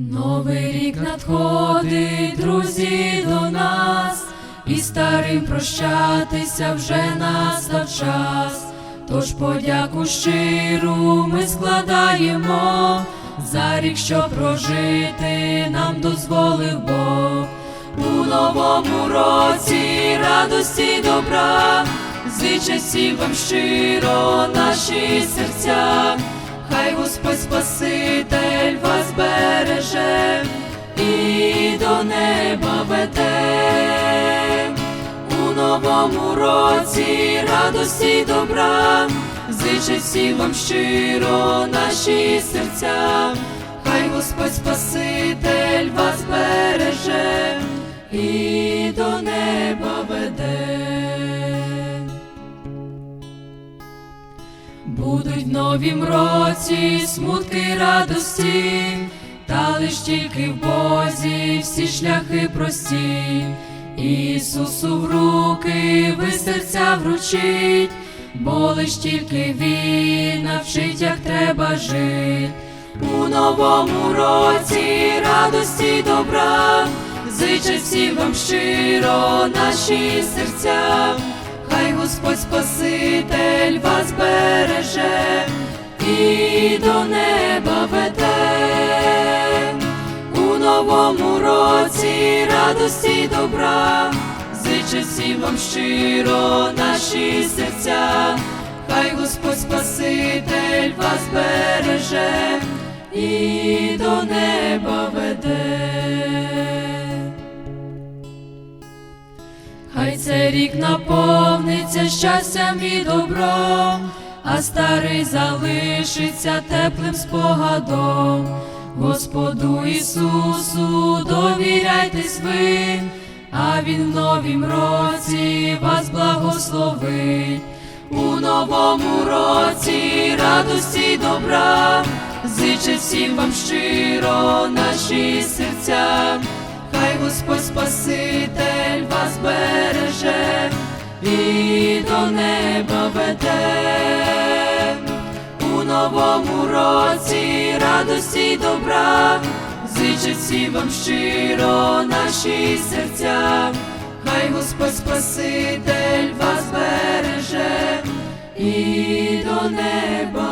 Новий рік надходить, друзі, до нас, і старим прощатися вже настав час. Тож подяку щиру ми складаємо за рік, що прожити нам дозволив Бог. У новому році радості добра, зичать всім вам щиро наші серця. Хай Господь Спаситель до неба веде. У новому році радості добра, зичать всім вам щиро наші серця. Хай Господь Спаситель вас береже і до неба веде. Будуть в новім році смутки радості, лиш тільки в Бозі всі шляхи прості. Ісусу в руки ви серця вручить, бо лиш тільки Він навчить, як треба жить. У новому році радості добра, зичать всім вам щиро наші серця. Хай Господь Спаситель вас береже новому році радості добра, зичать всім вам щиро наші серця. Хай Господь Спаситель вас береже і до неба веде. Хай цей рік наповниться щастям і добром, а старий залишиться теплим спогадом. Господу Ісусу довіряйтесь ви, а Він в новім році вас благословить. У новому році радості добра, зичать всім вам щиро наші серця. Хай Господь Спаситель вас береже і до неба веде. Новому році радості й добра, зичать всім вам щиро наші серця. Хай Господь Спаситель вас береже і до неба